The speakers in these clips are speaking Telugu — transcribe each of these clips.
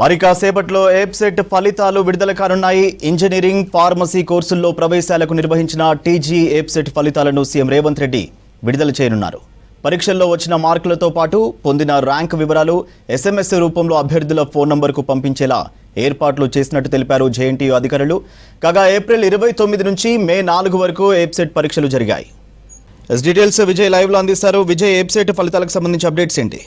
మరి కాసేపట్లో ఏప్సెట్ ఫలితాలు విడుదల కానున్నాయి. ఇంజనీరింగ్ ఫార్మసీ కోర్సుల్లో ప్రవేశాలకు నిర్వహించిన టీజీ ఏప్సెట్ ఫలితాలను సీఎం రేవంత్ రెడ్డి విడుదల చేయనున్నారు. పరీక్షల్లో వచ్చిన మార్కులతో పాటు పొందిన ర్యాంక్ వివరాలు ఎస్ఎంఎస్ రూపంలో అభ్యర్థుల ఫోన్ నంబర్కు పంపించేలా ఏర్పాట్లు చేసినట్టు తెలిపారు జేఎన్టీయూ అధికారులు. కాగా ఏప్రిల్ ఇరవై తొమ్మిది నుంచి మే నాలుగు వరకు ఏప్సెట్ పరీక్షలు జరిగాయి. డీటెయిల్స్ విజయ్ లైవ్లో అందిస్తారు. విజయ్ ఏప్సెట్ ఫలితాలకు సంబంధించి అప్డేట్స్ ఏంటి?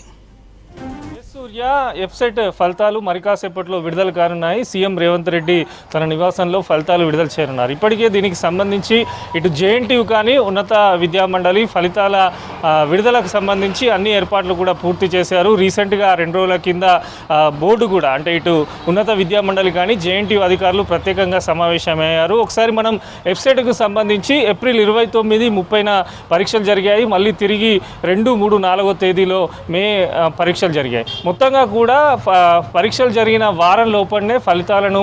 ఎస్ వెబ్సైట్ ఫలితాలు మరికాసేపట్లో విడుదల కానున్నాయి. సీఎం రేవంత్ రెడ్డి తన నివాసంలో ఫలితాలు విడుదల చేయనున్నారు. ఇప్పటికే దీనికి సంబంధించి ఇటు జేఎన్టీయూ కానీ ఉన్నత విద్యామండలి ఫలితాల విడుదలకు సంబంధించి అన్ని ఏర్పాట్లు కూడా పూర్తి చేశారు. రీసెంట్గా రెండు రోజుల కింద బోర్డు కూడా అంటే ఇటు ఉన్నత విద్యా మండలి కానీ జేఎన్టీయూ అధికారులు ప్రత్యేకంగా సమావేశమయ్యారు. ఒకసారి మనం వెబ్సైట్కు సంబంధించి ఏప్రిల్ ఇరవై తొమ్మిది ముప్పైన పరీక్షలు జరిగాయి. మళ్ళీ తిరిగి రెండు మూడు నాలుగో తేదీలో మే పరీక్షలు జరిగాయి. మొత్తం మొత్తంగా కూడా పరీక్షలు జరిగిన వారం లోపలనే ఫలితాలను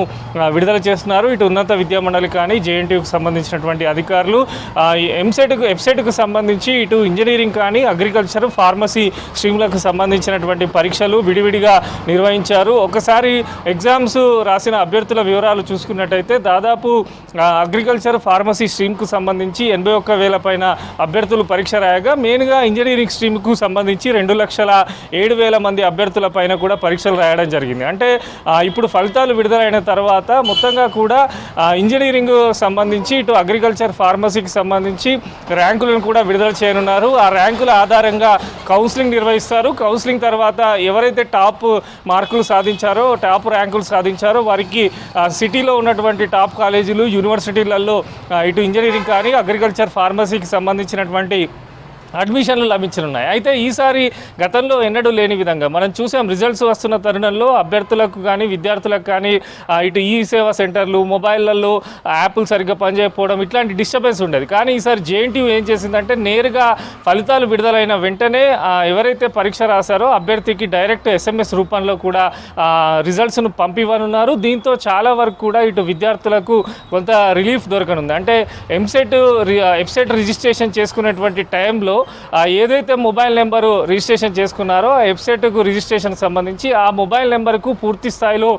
విడుదల చేస్తున్నారు. ఇటు ఉన్నత విద్యా మండలి కానీ జేఎన్టీయూకి సంబంధించినటువంటి అధికారులు ఆ, ఎంసెట్కు వెబ్సైట్కు సంబంధించి ఇటు ఇంజనీరింగ్ కానీ అగ్రికల్చర్ ఫార్మసీ స్ట్రీమ్లకు సంబంధించినటువంటి పరీక్షలు విడివిడిగా నిర్వహించారు. ఒకసారి ఎగ్జామ్స్ రాసిన అభ్యర్థుల వివరాలు చూసుకున్నట్టయితే దాదాపు అగ్రికల్చర్ ఫార్మసీ స్ట్రీమ్కు సంబంధించి ఎనభై ఒక్క వేల పైన అభ్యర్థులు పరీక్ష రాయగా మెయిన్గా ఇంజనీరింగ్ స్ట్రీమ్కు సంబంధించి రెండు లక్షల ఏడు వేల మంది అభ్యర్థుల పైన కూడా పరీక్షలు రాయడం జరిగింది. అంటే ఇప్పుడు ఫలితాలు విడుదలైన తర్వాత మొత్తంగా కూడా ఇంజనీరింగ్ సంబంధించి ఇటు అగ్రికల్చర్ ఫార్మసీకి సంబంధించి ర్యాంకులను కూడా విడుదల చేయనున్నారు. ఆ ర్యాంకుల ఆధారంగా కౌన్సిలింగ్ నిర్వహిస్తారు. కౌన్సిలింగ్ తర్వాత ఎవరైతే టాప్ మార్కులు సాధించారో టాప్ ర్యాంకులు సాధించారో వారికి సిటీలో ఉన్నటువంటి టాప్ కాలేజీలు యూనివర్సిటీలలో ఇటు ఇంజనీరింగ్ కానీ అగ్రికల్చర్ ఫార్మసీకి సంబంధించినటువంటి అడ్మిషన్లు లభించనున్నాయి. అయితే ఈసారి గతంలో ఎన్నడూ లేని విధంగా మనం చూసాం రిజల్ట్స్ వస్తున్న తరుణంలో అభ్యర్థులకు కానీ విద్యార్థులకు కానీ ఇటు ఈ సేవా సెంటర్లు మొబైళ్ళలో యాప్లు సరిగ్గా పనిచేయకపోవడం ఇట్లాంటి డిస్టర్బెన్స్ ఉండేది. కానీ ఈసారి జేఎన్టీయూ ఏం చేసిందంటే నేరుగా ఫలితాలు విడుదలైన వెంటనే ఎవరైతే పరీక్ష రాశారో అభ్యర్థికి డైరెక్ట్ ఎస్ఎంఎస్ రూపంలో కూడా రిజల్ట్స్ను పంపివ్వనున్నారు. దీంతో చాలా వరకు కూడా ఇటు విద్యార్థులకు కొంత రిలీఫ్ దొరకనుంది. అంటే ఎంసెట్ వెబ్సైట్ రిజిస్ట్రేషన్ చేసుకునేటువంటి టైంలో ఏదైతే మొబైల్ నెంబరు రిజిస్ట్రేషన్ చేసుకున్నారో వెబ్సైట్కు రిజిస్ట్రేషన్ సంబంధించి ఆ మొబైల్ నెంబర్కు పూర్తి స్థాయిలో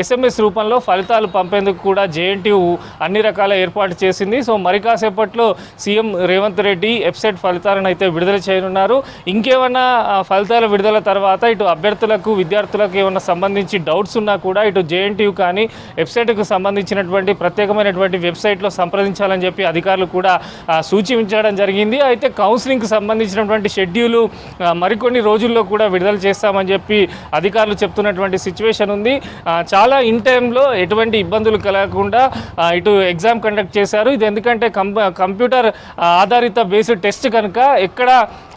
ఎస్ఎంఎస్ రూపంలో ఫలితాలు పంపేందుకు కూడా జేఎన్టీయు అన్ని రకాల ఏర్పాటు చేసింది. సో మరి కాసేపట్లో సీఎం రేవంత్ రెడ్డి వెబ్సైట్ ఫలితాలను అయితే విడుదల చేయనున్నారు. ఇంకేమన్నా ఫలితాల విడుదల తర్వాత ఇటు అభ్యర్థులకు విద్యార్థులకు ఏమన్నా సంబంధించి డౌట్స్ ఉన్నా కూడా ఇటు జేఎన్టీయు కానీ వెబ్సైట్కు సంబంధించినటువంటి ప్రత్యేకమైనటువంటి వెబ్సైట్లో సంప్రదించాలని చెప్పి అధికారులు కూడా సూచించడం జరిగింది. అయితే కౌన్సిలింగ్కి సంబంధించినటువంటి షెడ్యూలు మరికొన్ని రోజుల్లో కూడా విడుదల చేస్తామని చెప్పి అధికారులు చెప్తున్నటువంటి సిచ్యువేషన్ ఉంది. చాలా ఇన్ టైంలో ఎటువంటి ఇబ్బందులు కలగకుండా ఇటు ఎగ్జామ్ కండక్ట్ చేశారు. ఇది ఎందుకంటే కంప్యూటర్ ఆధారిత బేస్డ్ టెస్ట్ కనుక ఎక్కడ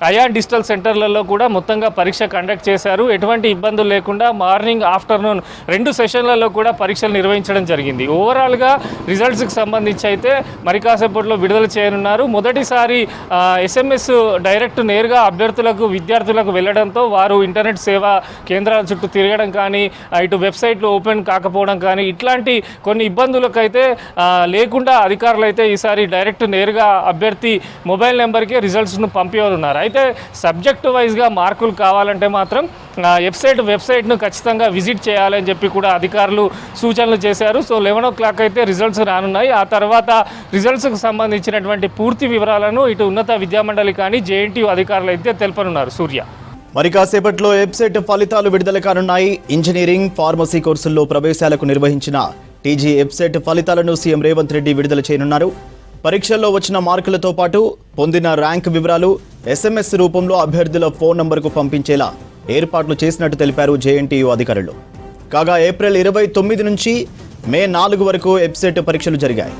అయా డిజిటల్ సెంటర్లలో కూడా మొత్తంగా పరీక్ష కండక్ట్ చేశారు. ఎటువంటి ఇబ్బందులు లేకుండా మార్నింగ్ ఆఫ్టర్నూన్ రెండు సెషన్లలో కూడా పరీక్షలు నిర్వహించడం జరిగింది. ఓవరాల్గా రిజల్ట్స్కి సంబంధించి అయితే మరి కాసేపట్లో విడుదల చేయనున్నారు. మొదటిసారి ఎస్ఎంఎస్ డైరెక్ట్ నేరుగా అభ్యర్థులకు విద్యార్థులకు వెళ్ళడంతో వారు ఇంటర్నెట్ సేవా కేంద్రాల చుట్టూ తిరగడం కానీ ఇటు వెబ్సైట్లు ఓపెన్ కాకపోవడం కానీ ఇట్లాంటి కొన్ని ఇబ్బందులకైతే లేకుండా అధికారులు అయితే ఈసారి డైరెక్ట్ నేరుగా అభ్యర్థి మొబైల్ నెంబర్కి రిజల్ట్స్ను పంపించనున్నారు అయితే సబ్జెక్టు వైజ్గా మార్కులు కావాలంటే మాత్రం వెబ్సైట్ వెబ్సైట్ను ఖచ్చితంగా విజిట్ చేయాలని చెప్పి కూడా అధికారులు సూచనలు చేశారు. సో లెవెన్ ఓ క్లాక్ అయితే రిజల్ట్స్ రానున్నాయి. ఆ తర్వాత రిజల్ట్స్కు సంబంధించినటువంటి పూర్తి వివరాలను ఇటు ఉన్నత విద్యామండలి కానీ జేఎన్టీయూ అధికారులు అయితే తెలుపనున్నారు. సూర్య. మరి కాసేపట్లో వెబ్సైట్ ఫలితాలు విడుదల కానున్నాయి. ఇంజనీరింగ్ ఫార్మసీ కోర్సుల్లో ప్రవేశాలకు నిర్వహించిన టీజీ వెబ్సైట్ ఫలితాలను సీఎం రేవంత్ రెడ్డి విడుదల చేయనున్నారు. పరీక్షల్లో వచ్చిన మార్కులతో పాటు పొందిన ర్యాంక్ వివరాలు ఎస్ఎంఎస్ రూపంలో అభ్యర్థుల ఫోన్ నంబర్కు పంపించేలా ఏర్పాట్లు చేసినట్టు తెలిపారు జేఎన్టీయూ అధికారులు. కాగా ఏప్రిల్ ఇరవై తొమ్మిది నుంచి మే నాలుగు వరకు వెబ్సైట్ పరీక్షలు జరిగాయి.